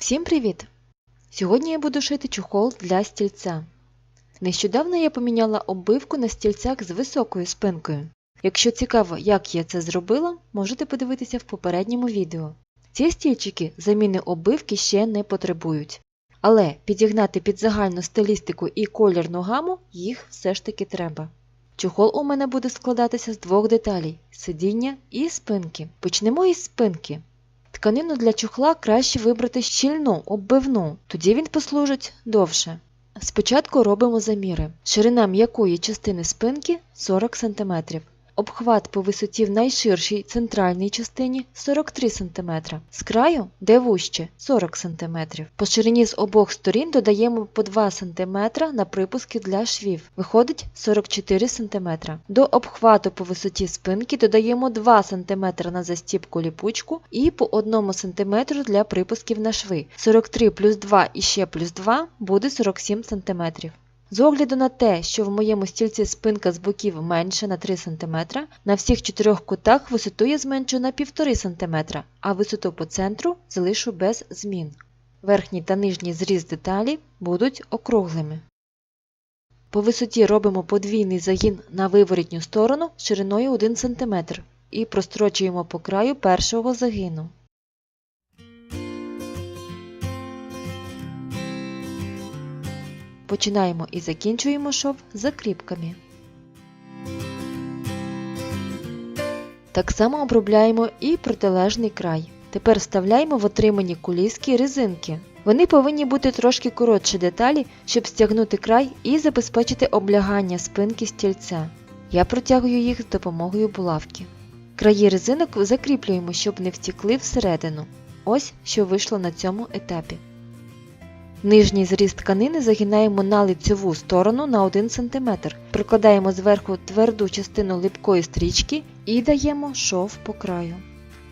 Всім привіт! Сьогодні я буду шити чохол для стільця. Нещодавно я поміняла оббивку на стільцях з високою спинкою. Якщо цікаво, як я це зробила, можете подивитися в попередньому відео. Ці стільчики заміни оббивки ще не потребують. Але підігнати під загальну стилістику і колірну гаму їх все ж таки треба. Чохол у мене буде складатися з двох деталей сидіння і спинки. Почнемо із спинки. Тканину для чохла краще вибрати щільну, оббивну, тоді він послужить довше. Спочатку робимо заміри. Ширина м'якої частини спинки 40 см. Обхват по висоті в найширшій центральній частині 43 см. З краю, де вужче 40 см. По ширині з обох сторін додаємо по 2 см на припуски для швів. Виходить 44 см. До обхвату по висоті спинки додаємо 2 см на застібку ліпучку і по 1 см для припусків на шви. 43 плюс 2 і ще плюс 2 буде 47 см. З огляду на те, що в моєму стільці спинка з боків менше на 3 см, на всіх чотирьох кутах висоту я зменшу на 1,5 см, а висоту по центру залишу без змін. Верхній та нижній зріз деталі будуть округлими. По висоті робимо подвійний загін на виворітню сторону шириною 1 см і прострочуємо по краю першого загину. Починаємо і закінчуємо шов закріпками. Так само обробляємо і протилежний край. Тепер вставляємо в отримані куліски резинки. Вони повинні бути трошки коротші деталі, щоб стягнути край і забезпечити облягання спинки стільця. Я протягую їх з допомогою булавки. Краї резинок закріплюємо, щоб не втікли всередину. Ось що вийшло на цьому етапі. Нижній зріз тканини загинаємо на лицьову сторону на 1 см, прикладаємо зверху тверду частину липкої стрічки і даємо шов по краю.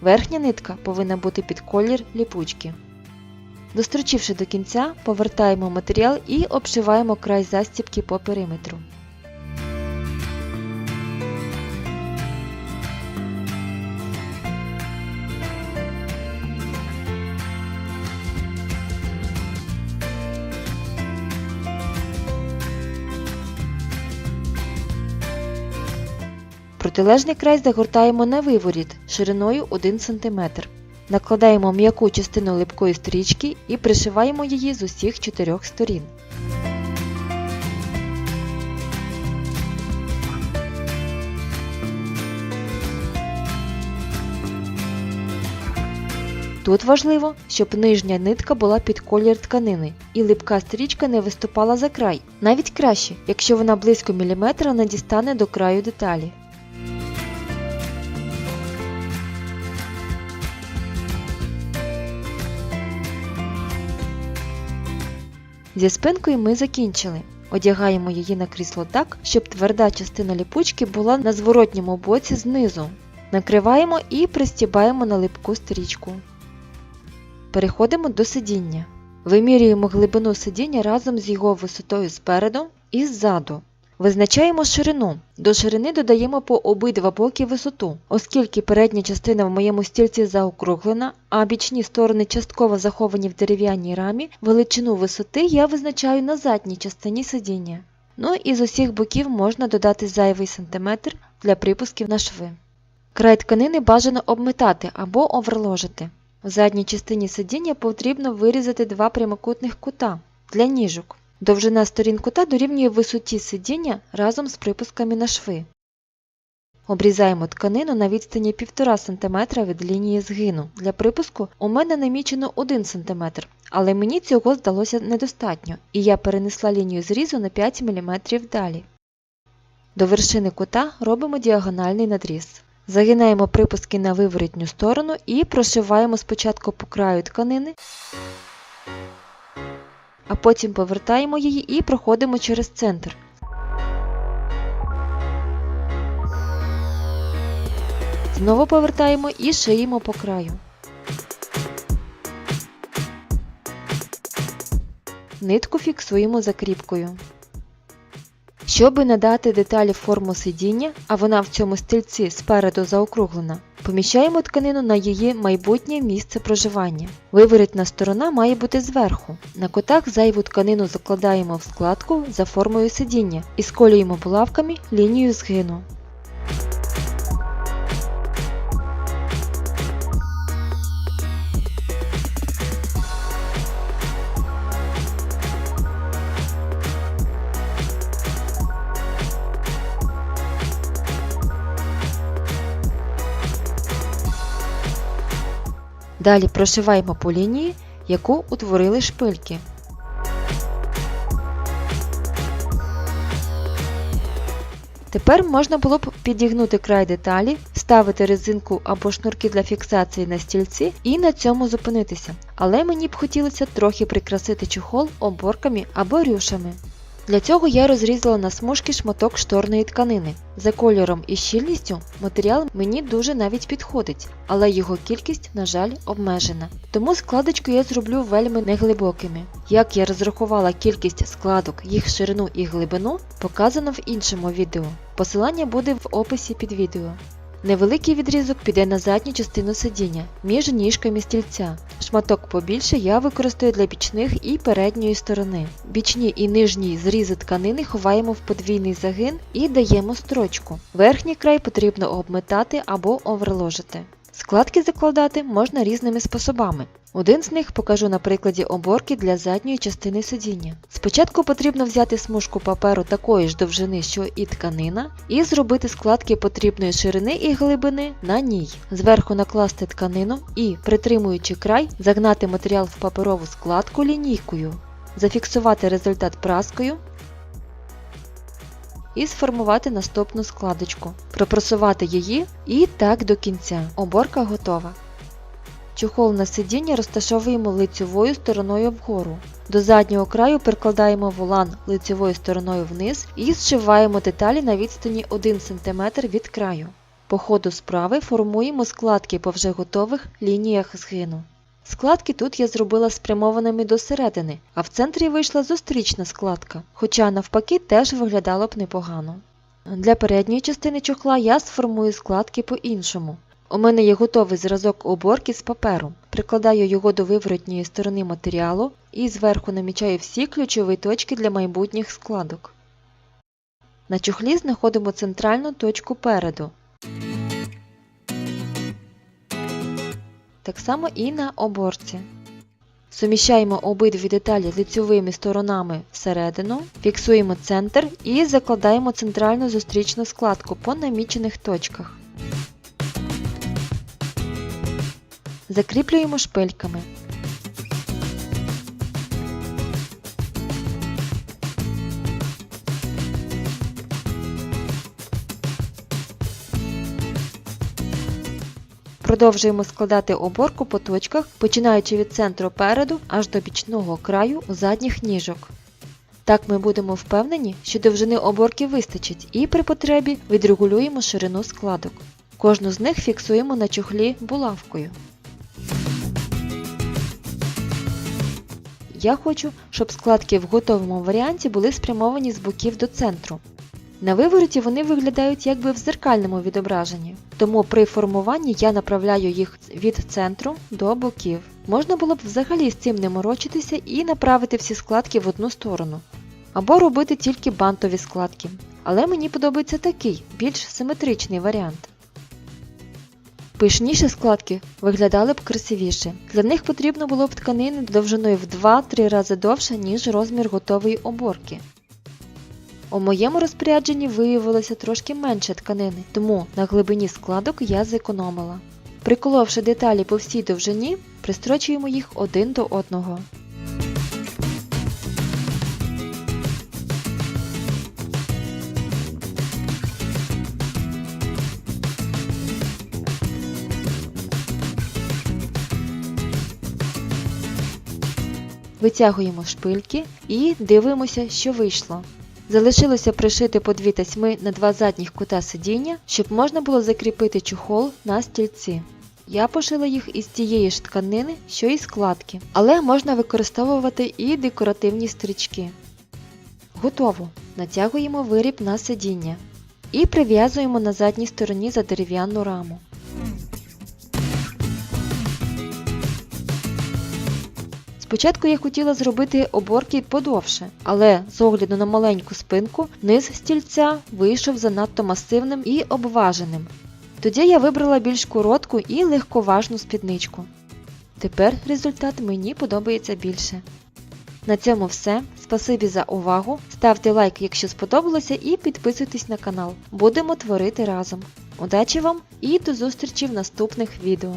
Верхня нитка повинна бути під колір ліпучки. Дострочивши до кінця, повертаємо матеріал і обшиваємо край застібки по периметру. Протилежний край загортаємо на виворіт шириною 1 см. Накладаємо м'яку частину липкої стрічки і пришиваємо її з усіх чотирьох сторін. Тут важливо, щоб нижня нитка була під колір тканини і липка стрічка не виступала за край. Навіть краще, якщо вона близько міліметра не дістане до краю деталі. Зі спинкою ми закінчили. Одягаємо її на крісло так, щоб тверда частина ліпучки була на зворотньому боці знизу. Накриваємо і пристібаємо на липку стрічку. Переходимо до сидіння. Вимірюємо глибину сидіння разом з його висотою спереду і ззаду. Визначаємо ширину. До ширини додаємо по обидва боки висоту. Оскільки передня частина в моєму стільці заокруглена, а бічні сторони частково заховані в дерев'яній рамі, величину висоти я визначаю на задній частині сидіння. Ну і з усіх боків можна додати зайвий сантиметр для припусків на шви. Край тканини бажано обметати або оверложити. В задній частині сидіння потрібно вирізати два прямокутних кута для ніжок. Довжина сторін кута дорівнює висоті сидіння разом з припусками на шви. Обрізаємо тканину на відстані 1,5 см від лінії згину. Для припуску у мене намічено 1 см, але мені цього здалося недостатньо, і я перенесла лінію зрізу на 5 мм далі. До вершини кута робимо діагональний надріз. Загинаємо припуски на виворітню сторону і прошиваємо спочатку по краю тканини, а потім повертаємо її і проходимо через центр. Знову повертаємо і шиємо по краю. Нитку фіксуємо закріпкою. Щоби надати деталі форму сидіння, а вона в цьому стільці спереду заокруглена, Поміщаємо тканину на її майбутнє місце проживання. Виворітна сторона має бути зверху. На кутах зайву тканину закладаємо в складку за формою сидіння і сколюємо булавками лінію згину. Далі прошиваємо по лінії, яку утворили шпильки. Тепер можна було б підігнути край деталі, вставити резинку або шнурки для фіксації на стільці і на цьому зупинитися. Але мені б хотілося трохи прикрасити чохол оборками або рюшами. Для цього я розрізала на смужки шматок шторної тканини. За кольором і щільністю матеріал мені дуже навіть підходить, але його кількість, на жаль, обмежена. Тому складочку я зроблю вельми неглибокими. Як я розрахувала кількість складок, їх ширину і глибину, показано в іншому відео. Посилання буде в описі під відео. Невеликий відрізок піде на задню частину сидіння між ніжками стільця. Шматок побільше я використаю для бічних і передньої сторони. Бічні і нижні зрізи тканини ховаємо в подвійний загин і даємо строчку. Верхній край потрібно обметати або оверложити. Складки закладати можна різними способами. Один з них покажу на прикладі оборки для задньої частини сидіння. Спочатку потрібно взяти смужку паперу такої ж довжини, що і тканина, і зробити складки потрібної ширини і глибини на ній. Зверху накласти тканину і, притримуючи край, загнати матеріал в паперову складку лінійкою, зафіксувати результат праскою і сформувати наступну складочку, пропресувати її і так до кінця. Оборка готова. Чохол на сидіння розташовуємо лицьовою стороною вгору. До заднього краю прикладаємо волан лицьовою стороною вниз і зшиваємо деталі на відстані 1 см від краю. По ходу справи формуємо складки по вже готових лініях згину. Складки тут я зробила спрямованими до середини, а в центрі вийшла зустрічна складка, хоча навпаки теж виглядало б непогано. Для передньої частини чохла я сформую складки по-іншому. У мене є готовий зразок оборки з паперу. Прикладаю його до виворотньої сторони матеріалу і зверху намічаю всі ключові точки для майбутніх складок. На чохлі знаходимо центральну точку переду. Так само і на оборці. Суміщаємо обидві деталі лицьовими сторонами всередину, фіксуємо центр і закладаємо центральну зустрічну складку по намічених точках. Закріплюємо шпильками. Продовжуємо складати оборку по точках, починаючи від центру переду аж до бічного краю у задніх ніжок. Так ми будемо впевнені, що довжини оборки вистачить і при потребі відрегулюємо ширину складок. Кожну з них фіксуємо на чохлі булавкою. Я хочу, щоб складки в готовому варіанті були спрямовані з боків до центру. На вивороті вони виглядають якби в зеркальному відображенні, тому при формуванні я направляю їх від центру до боків. Можна було б взагалі з цим не морочитися і направити всі складки в одну сторону. Або робити тільки бантові складки. Але мені подобається такий, більш симетричний варіант. Пишніші складки виглядали б красивіше. Для них потрібно було б тканини довжиною в 2-3 рази довше, ніж розмір готової оборки. У моєму розпорядженні виявилося трошки менше тканини, тому на глибині складок я зекономила. Приколовши деталі по всій довжині, пристрочуємо їх один до одного. Витягуємо шпильки і дивимося, що вийшло. Залишилося пришити по дві тасьми на два задніх кута сидіння, щоб можна було закріпити чохол на стільці. Я пошила їх із тієї ж тканини, що і складки, але можна використовувати і декоративні стрічки. Готово! Натягуємо виріб на сидіння і прив'язуємо на задній стороні за дерев'яну раму. Спочатку я хотіла зробити оборки подовше, але з огляду на маленьку спинку низ стільця вийшов занадто масивним і обваженим. Тоді я вибрала більш коротку і легковажну спідничку. Тепер результат мені подобається більше. На цьому все. Спасибі за увагу. Ставте лайк, якщо сподобалося, і підписуйтесь на канал. Будемо творити разом. Удачі вам і до зустрічі в наступних відео.